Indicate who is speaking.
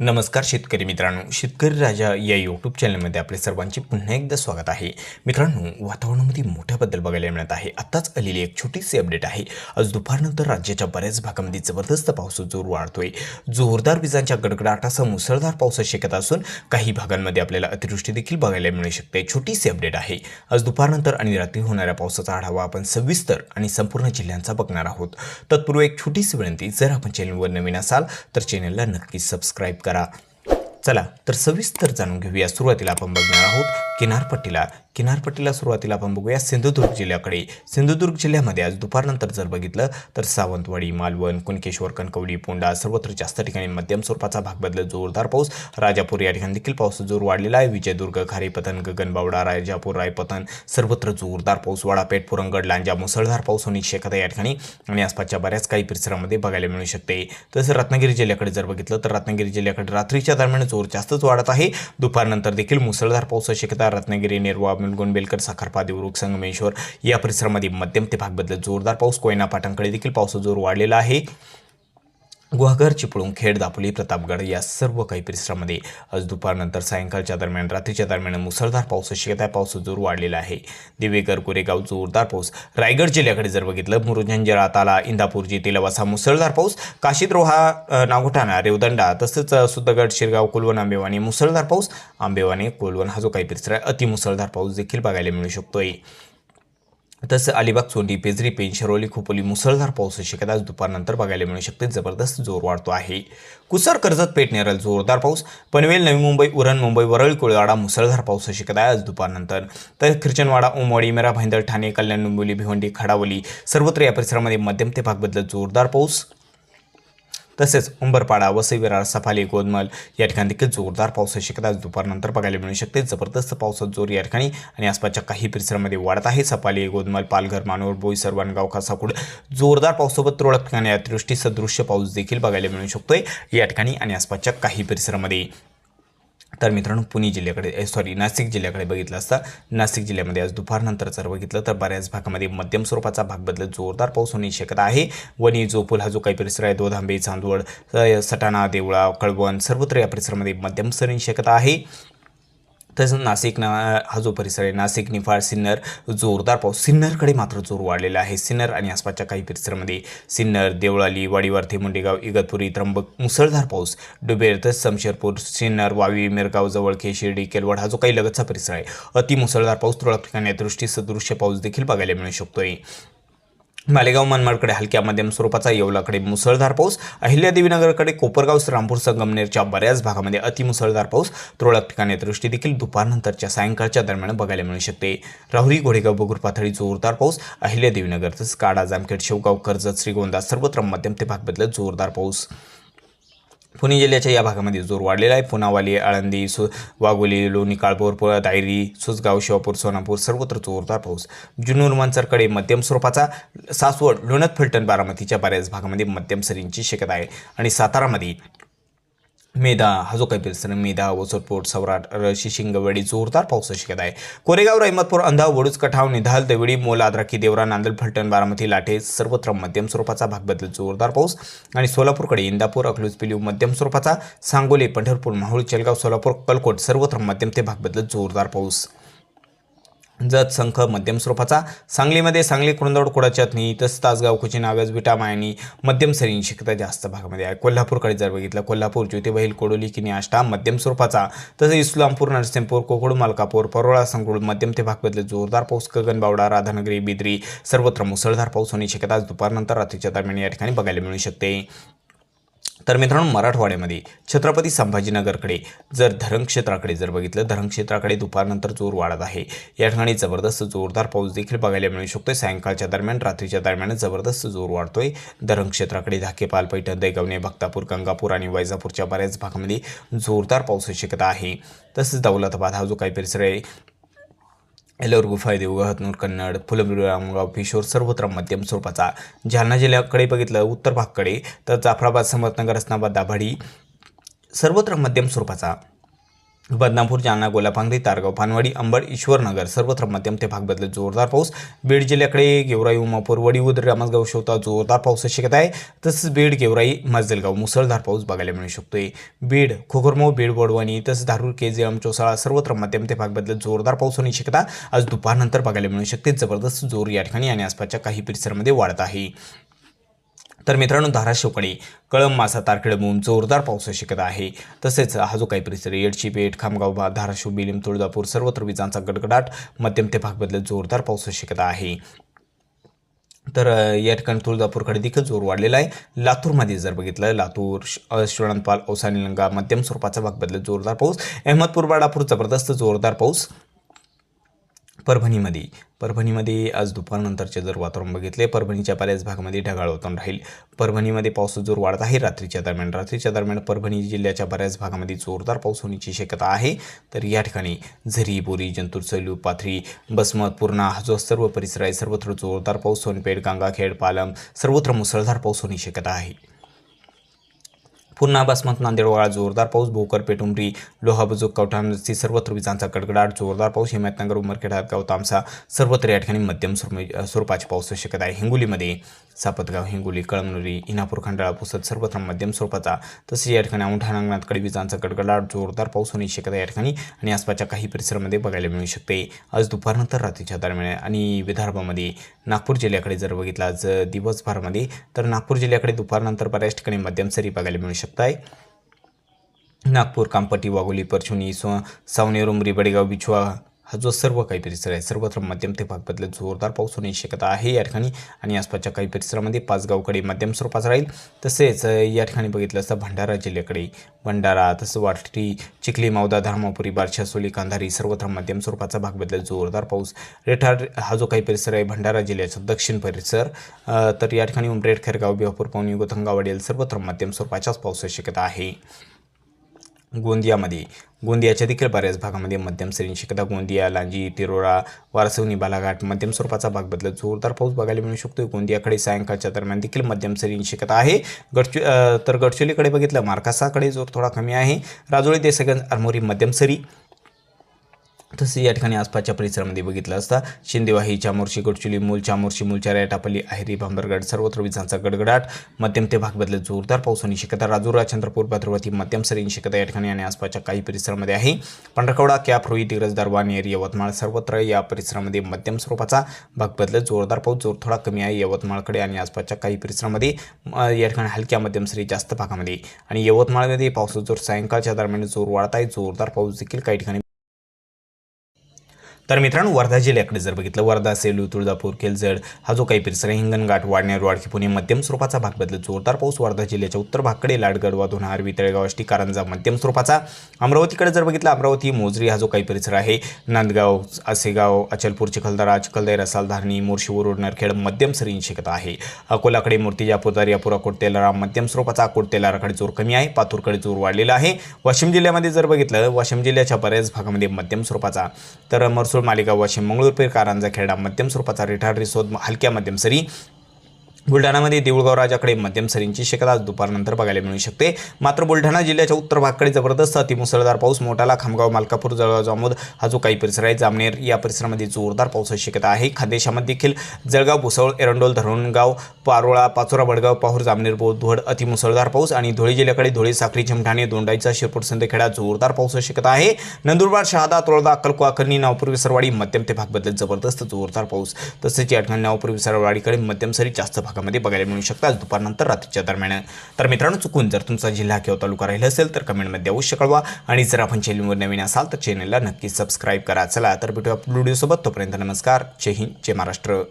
Speaker 1: नमस्कार शेतकरी मित्रांनो. शेतकरी राजा या यूट्यूब चॅनलमध्ये आपले सर्वांचे पुन्हा एकदा स्वागत आहे. मित्रांनो वातावरणामध्ये मोठा बदल बघायला मिळत आहे. आत्ताच आलेली एक छोटीशी अपडेट आहे. आज दुपारनंतर राज्याच्या बऱ्याच भागामध्ये जबरदस्त पाऊस जोर वाढतोय. जोरदार विजांच्या गडगडाटासह मुसळधार पावसाची शक्यता असून काही भागांमध्ये आपल्याला अतिवृष्टी देखील बघायला मिळू शकते. छोटीशी अपडेट आहे. आज दुपारनंतर आणि रात्री होणाऱ्या पावसाचा आढावा आपण सविस्तर आणि संपूर्ण जिल्ह्यांचा बघणार आहोत. तत्पूर्वी एक छोटीशी विनंती जर आपण चॅनलवर नवीन असाल तर चॅनलला नक्की सबस्क्राईब करा. चला तर सविस्तर जाणून घेऊया. सुरुवातीला आपण बघणार आहोत किनारपट्टीला. किनारपट्टीला सुरुवातीला आपण बघूया सिंधुदुर्ग जिल्ह्याकडे. सिंधुदुर्ग जिल्ह्यामध्ये आज दुपारनंतर जर बघितलं तर सावंतवाडी मालवण कुणकेश्वर कणकवली पोंडा सर्वत्र जास्त ठिकाणी मध्यम स्वरूपाचा भाग बदलत जोरदार पाऊस. राजापूर या ठिकाणी देखील पाऊस जोर वाढलेला आहे. विजयदुर्ग खारीपतन गगनबावडा राजापूर रायपतन सर्वत्र जोरदार पाऊस. वाडापेठ पुरंगड लांजा मुसळधार पाऊस होण्याची शक्यता या ठिकाणी आणि आसपासच्या बऱ्याच काही परिसरामध्ये बघायला मिळू शकते. तसं रत्नागिरी जिल्ह्याकडे जर बघितलं तर रत्नागिरी जिल्ह्याकडे रात्रीच्या दरम्यान जोर जास्तच वाढत आहे. दुपारनंतर देखील मुसळधार पावसाची शक्यता. रत्नागिरी नेरवा गोंडबेलकर साखरपा देवरुख संगमेश्वर या परिसरामध्ये मध्यम ते भाग बदलत जोरदार पाऊस कोयना पाटांकडे देखील पावसाचा जोर वाढलेला आहे. गुहागर चिपळूण खेड दापोली प्रतापगड या सर्व काही परिसरामध्ये आज दुपारनंतर सायंकाळच्या दरम्यान रात्रीच्या दरम्यान मुसळधार पाऊस शक्यता आहे पाऊस जोर वाढलेला आहे. दिवेकर कोरेगाव जोरदार पाऊस. रायगड जिल्ह्याकडे जर बघितलं मुरुजंजरा ताला इंदापूर इंदापूरजी वसा मुसळधार पाऊस. काशीद रोहा नागोठाणा रेवदंडा तसंच सुद्धगड शिरगाव कोलवण आंबेवाणी मुसळधार पाऊस. आंबेवाणी कोलवण हा जो काही परिसर आहे अतिमुसळधार पाऊस देखील बघायला मिळू शकतोय. तसं अलिबाग चोंडी पेजरी पेनशरोली खोपोली मुसळधार पावसाची शक्यता आज दुपारनंतर बघायला मिळू शकते. जबरदस्त जोर वाढतो आहे. कुसर कर्जत पेठ नेरल जोरदार पाऊस. पनवेल नवी मुंबई उरण मुंबई वरळी कोळवाडा मुसळधार पावसाची शक्यता आज दुपारनंतर. तर खिरचनवाडा उमवाडी मेरा भाईंदर ठाणे कल्याण डोंबिवली भिवंडी खडावली सर्वत्र या परिसरामध्ये मध्यम ते भाग बदलत जोरदार पाऊस. तसेच उंबरपाडा वसई विरार सफाली गोदमल या ठिकाणी देखील जोरदार पावसाची शक्यता आज दुपारनंतर बघायला मिळू शकते. जबरदस्त पावसात जोर या ठिकाणी आणि आसपासच्या काही परिसरामध्ये वाढत आहे. सफाली गोदमल पालघर मानोर बोईसर वनगाव खासापूड जोरदार पावसासोबत तुरळक ठिकाणी अतिवृष्टी सदृश्य पाऊस देखील बघायला मिळू शकतोय. या ठिकाणी आणि आसपासच्या काही परिसरामध्ये तर मित्रांनो पुणे जिल्ह्याकडे सॉरी नाशिक जिल्ह्याकडे बघितलं असता नाशिक जिल्ह्यामध्ये आज दुपारनंतर जर बघितलं तर बऱ्याच भागामध्ये मध्यम स्वरूपाचा भाग बदलत जोरदार पाऊस होण्याची शक्यता आहे. वणी जोपूल हा जो काही परिसर आहे दोधांबे चांदवड सटाणा देवळा कळवण सर्वत्र या परिसरामध्ये मध्यम सरींची शक्यता आहे. तसंच नाशिक ना हा जो परिसर आहे नाशिक निफाड सिन्नर जोरदार पाऊस सिन्नरकडे मात्र जोर वाढलेला आहे. सिन्नर आणि आसपासच्या काही परिसरामध्ये सिन्नर देवळाली वाडीवर्थे मुंडेगाव इगतपुरी त्र्यंबक मुसळधार पाऊस डुबेर तसंच शमशेरपूर सिन्नर वावी मिरगाव जवळखे शिर्डी केलवड हा जो काही लगतचा परिसर आहे अति मुसळधार पाऊस तुरळक ठिकाणी दृष्टी सदृश्य पाऊस देखील बघायला मिळू शकतोय. मालेगाव मनमाडकडे हलक्या मध्यम स्वरूपाचा येवलाकडे मुसळधार पाऊस. अहिल्यादेवीनगरकडे कोपरगाव श्रीरामपूर संगमनेरच्या बऱ्याच भागामध्ये अतिमुसळधार पाऊस. तुरळक ठिकाणी दृष्टी देखील दुपारनंतरच्या सायंकाळच्या दरम्यान बघायला मिळू शकते. राहुरी घोडेगाव बगूर पाथळी जोरदार पाऊस. अहिल्यादेवीनगर तसंच काडा जामखेड शेवगाव कर्जत श्रीगोंदा सर्वत्र मध्यम ते भाग बदलत जोरदार पाऊस. पुणे जिल्ह्याच्या या भागामध्ये जोर वाढलेला आहे. पुनावाली आळंदी सु वाघोली लोणी काळपूर प- दायरी सुसगाव शिवापूर सोनापूर सर्वत्र जोरदार पाऊस. जुनूर मंचरकडे मध्यम स्वरूपाचा सासवड लोणत फलटण बारामतीच्या बऱ्याच भागामध्ये मध्यम सरींची शक्यता आहे. आणि सातारामध्ये मेधा हा जो काही परिसर आहे, मेधा वसरपोट सवराट रशी शिंगवडी जोरदार पावसाची शक्यता आहे कोरेगाव रहमतपूर अंधा वडूज कठाव निधाल देवडी मोलाद्राकी देवरा नांदल फलटण बारामती लाठे सर्वत्र मध्यम स्वरूपाचा भाग बदल जोरदार पाऊस. आणि सोलापूरकडे इंदापूर अकलूज पिलीव मध्यम स्वरूपाचा सांगोली पंढरपूर माहुळ चेलगाव सोलापूर कलकोट सर्वत्र मध्यम ते भाग बदल जोरदार पाऊस. जत संख मध्यम स्वरूपाचा. सांगलीमध्ये सांगली कुरुंदवड कुडाचतनी तसंच तासगाव कुची नाव्याज विटा मायनी मध्यम सरींची शक्यता जास्त भागामध्ये आहे. कोल्हापूरकडे जर बघितलं कोल्हापूर ज्योतिबहिल कोडोली किनी आष्टा मध्यम स्वरूपाचा. तसंच इस्लामपूर नरसिंहपूर कोकड मलकापूर परोळा संकुळ मध्यम ते भागमधले जोरदार पाऊस गगनबावडा राधानगरी बिद्री सर्वत्र मुसळधार पाऊस होण्याची शक्यता आज दुपारनंतर रात्रीच्या दरम्यान या ठिकाणी बघायला मिळू शकते. तर मित्रांनो मराठवाड्यामध्ये छत्रपती संभाजीनगरकडे जर धरण क्षेत्राकडे जर बघितलं धरण क्षेत्राकडे दुपारनंतर जोर वाढत आहे. या ठिकाणी जबरदस्त जोरदार पाऊस देखील बघायला मिळू शकतो सायंकाळच्या दरम्यान रात्रीच्या दरम्यान जबरदस्त जोर वाढतोय. धरण क्षेत्राकडे धाकेपाल पैठण दैगवणे भक्तापूर गंगापूर आणि वैजापूरच्या बऱ्याच भागामध्ये जोरदार पावसाची शक्यता आहे. तसंच दौलताबाद हा जो काही परिसर आहे एलोर फायदे देवगह हतनूर कन्नड फुलंब्री रामगाव पिशोर सर्वत्र मध्यम स्वरूपाचा जालना जिल्ह्याकडे बघितलं उत्तर भागकडे तर जाफराबाद समर्थनगर हसनाबाद दाभाडी सर्वत्र मध्यम स्वरूपाचा बदनापूर जालना गोलापांगरी तारगाव पानवाडी अंबड ईश्वरनगर सर्वत्र मध्यम ते भाग बदलत जोरदार पाऊस. बीड जिल्ह्याकडे गेवराई उमापूर वडीउद रामसगाव शोता जोरदार पाऊस शक्यता आहे. तसंच बीड गेवराई मजलगाव मुसळधार पाऊस बघायला मिळू शकतोय. बीड खोखरमो बीड वडवणी तसंच धारूर केजेम चोसाळा सर्वत्र मध्यम ते भाग बदलत जोरदार पाऊस होण्याची शक्यता आज दुपारनंतर बघायला मिळू शकते. जबरदस्त जोर या ठिकाणी आणि आसपासच्या काही परिसरामध्ये वाढत आहे. तर मित्रांनो धाराशिवकडे कळंब मासा तारखेड बोम जोरदार पाऊस शक्यता आहे. तसेच हा जो काही परिसर आहे येडशी पेठ खामगाव भाग धाराशिव बिलिम तुळजापूर सर्वत्र विजांचा गडगडाट मध्यम ते भाग बदलत जोरदार पाऊस शक्यता आहे. तर या ठिकाणी तुळजापूरकडे देखील जोर वाढलेला आहे. लातूरमध्ये जर बघितलं लातूर श- श्रवणपाल औसा निलंगा मध्यम स्वरूपाचा भाग बदलत जोरदार पाऊस. अहमदपूर बाळापूर जबरदस्त जोरदार पाऊस. परभणीमध्ये. परभणीमध्ये आज दुपारनंतरचे जर वातावरण बघितले परभणीच्या बऱ्याच भागामध्ये ढगाळ वातावरण राहील. परभणीमध्ये पाऊस जोर वाढत आहे रात्रीच्या दरम्यान. रात्रीच्या दरम्यान परभणी जिल्ह्याच्या बऱ्याच भागामध्ये जोरदार पाऊस होण्याची शक्यता आहे. तर या ठिकाणी झरी बोरी जंतूर सैलू पाथरी बसमत पूर्णा हा जो सर्व परिसर आहे सर्वत्र जोरदार पाऊस सोनपेठ गंगाखेड पालम सर्वत्र मुसळधार पाऊस होण्याची शक्यता आहे. पुन्हा बासमत नांदेडवाळा जोरदार पाऊस भोकर पेटुंबरी लोहा बुजुक कवठाणची सर्वत्र विजांचा कडकडाट जोरदार पाऊस हिमायतनगर उमरखेड हातगाव तामसा सर्वत्र या ठिकाणी मध्यम स्वरूपी स्वरूपाची पाऊस शक्यता आहे. हिंगोलीमध्ये सापतगाव हिंगोली कळमनुरी इनापूर खंडाळा पुसत सर्वत्र मध्यम स्वरूपाचा तसेच या ठिकाणी औंढा नांगणातकडे विजांचा कडकडाट जोरदार पाऊस होण्याची शक्यता या ठिकाणी आणि आसपासच्या काही परिसरामध्ये बघायला मिळू शकते. आज दुपारनंतर रात्रीच्या दरम्यान आणि विदर्भामध्ये नागपूर जिल्ह्याकडे जर बघितलं आज दिवसभरामध्ये तर नागपूर जिल्ह्याकडे दुपारनंतर बऱ्याच ठिकाणी मध्यम सरी बघायला मिळू शकते आहे नागपूर कामपट्टी वाघोली परचुनी सो सावनेर उमरी बडेगाव बिछवा हा जो सर्व काही परिसर आहे सर्वत्र मध्यम ते भाग बदलत जोरदार पाऊस होण्याची शक्यता आहे या ठिकाणी. आणि आसपासच्या काही परिसरामध्ये पाचगावकडे मध्यम स्वरूपाचा राहील. तसेच या ठिकाणी बघितलं असतं भंडारा जिल्ह्याकडे. भंडारा तसं वाटी चिखली मावदा धर्मापुरी बारशासोली कांधारी सर्वत्र मध्यम स्वरूपाचा भाग बदलत जोरदार पाऊस. रेठार हा जो काही परिसर आहे भंडारा जिल्ह्याचा दक्षिण परिसर तर या ठिकाणी उमरेड खेरगाव बिहापूर पवनी गोथंगावाडेल सर्वत्र मध्यम स्वरूपाच्याच पावसाची शक्यता आहे. गोंदियामध्ये. गोंदियाच्या देखील बऱ्याच भागामध्ये मध्यम सरींची शक्यता गोंदिया लांजी तिरोळा वारसवणी बालाघाट मध्यम स्वरूपाचा भाग बदलत जोरदार पाऊस बघायला मिळू शकतो गोंदियाकडे सायंकाळच्या दरम्यान देखील मध्यम सरींची शक्यता आहे. गडचु तर गडचिरोलीकडे बघितलं मार्कासाकडे जोर थोडा कमी आहे. राजोळी देसगंज आरमोरी मध्यम सरी. तसे या ठिकाणी आसपासच्या परिसरामध्ये बघितलं असता शिंदेवाही चामोर्शी गडचुली मूल चामोर्शी मूलच्या रेटापल्ली आहेरी भांबरगड सर्वत्र विजांचा गडगडाट मध्यम ते भाग बदलत जोरदार पाऊस होण्याची शक्यता राजुरा चंद्रपूर भद्रवती मध्यम सरींची शक्यता या ठिकाणी आणि आसपासच्या काही परिसरामध्ये आहे. पंढरकवडा कॅप रोही दिग्रज दरवा यवतमाळ सर्वत्र या परिसरामध्ये मध्यम स्वरूपाचा भाग बदलत जोरदार पाऊस जोर थोडा कमी आहे. यवतमाळकडे आणि आसपासच्या काही परिसरामध्ये या ठिकाणी हलक्या मध्यम सरी जास्त भागामध्ये. आणि यवतमाळमध्ये पावसाचा जोर सायंकाळच्या दरम्यान जोर वाढत आहे. जोरदार पाऊस देखील काही ठिकाणी तर मित्रांनो वर्धा जिल्ह्याकडे जर बघितलं वर्धा सेलू तुळजापूर केलजड हा जो काही परिसर आहे हिंगणघाट वाडनेर वाडकी पुणे मध्यम स्वरूपाचा भाग बदलत जोरदार पाऊस वर्धा जिल्ह्याच्या उत्तर भागकडे लाडगड वाधुनार वितळेगाव आष्टी कारंजा मध्यम स्वरूपाचा. अमरावतीकडे जर बघितलं अमरावती मोजरी हा जो काही परिसर आहे नांदगाव आसेगाव अचलपूर चिखलदरा चिखलदे रसाल धारणी मोर्शी मध्यम सरींची शिकता आहे. अकोलाकडे मूर्तिजापूर दर्यापूर अकोट तेलारा मध्यम स्वरूपाचा अकोट तेलाराकडे जोर कमी आहे पातूरकडे जोर वाढलेला आहे. वाशिम जिल्ह्यामध्ये जर बघितलं वाशिम जिल्ह्याच्या बऱ्याच भागामध्ये मध्यम स्वरूपाचा. तर मरसूळ मालेगाव वाशिम मंगळूरपेर कारंजा खेडा मध्यम स्वरूपाचा रिठार रिसोद हलक्या मध्यम सरी बुलढाणामध्ये देऊळगाव राजाकडे मध्यम सरींची शक्यता आज दुपारनंतर बघायला मिळू शकते. मात्र बुलढाणा जिल्ह्याच्या उत्तर भागाकडे जबरदस्त अतिमुसळधार पाऊस मोठाला खामगाव मालकापूर जळगाव जामोद हा जो काही परिसर आहे जामनेर या परिसरामध्ये जोरदार पावसाची शक्यता आहे. खानदेशामध्ये देखील जळगाव भुसवळ एरंडोल धरणगाव पारोळा पाचोरा बडगाव पाहूर जामनेर बोधवड अतिमुसळधार पाऊस आणि धुळे जिल्ह्याकडे धुळे साखरी चिमठाणे दोंडाईचा शिरपूर संदेखेडा जोरदार पावसाची शक्यता आहे. नंदुरबार शहादा तोळदा अक्कलकुवा कन्नी नावपूर विसरवाडी मध्यम ते भाग बदलत जबरदस्त जोरदार पाऊस. तसेच या ठिकाणी नावपूर विसरवाडीकडे मध्यम सरी जास्त भागामध्ये बघायला मिळू शकतात दुपारनंतर रात्रीच्या दरम्यान. तर मित्रांनो चुकून जर तुमचा जिल्हा किंवा तालुका राहिला असेल तर कमेंटमध्ये अवश्य कळवा. आणि जर आपण चॅनलवर नवीन असाल तर चॅनलला नक्की सबस्क्राईब करा. चला तर भेटूया व्हिडिओसोबत. तोपर्यंत नमस्कार. जय हिंद जय महाराष्ट्र.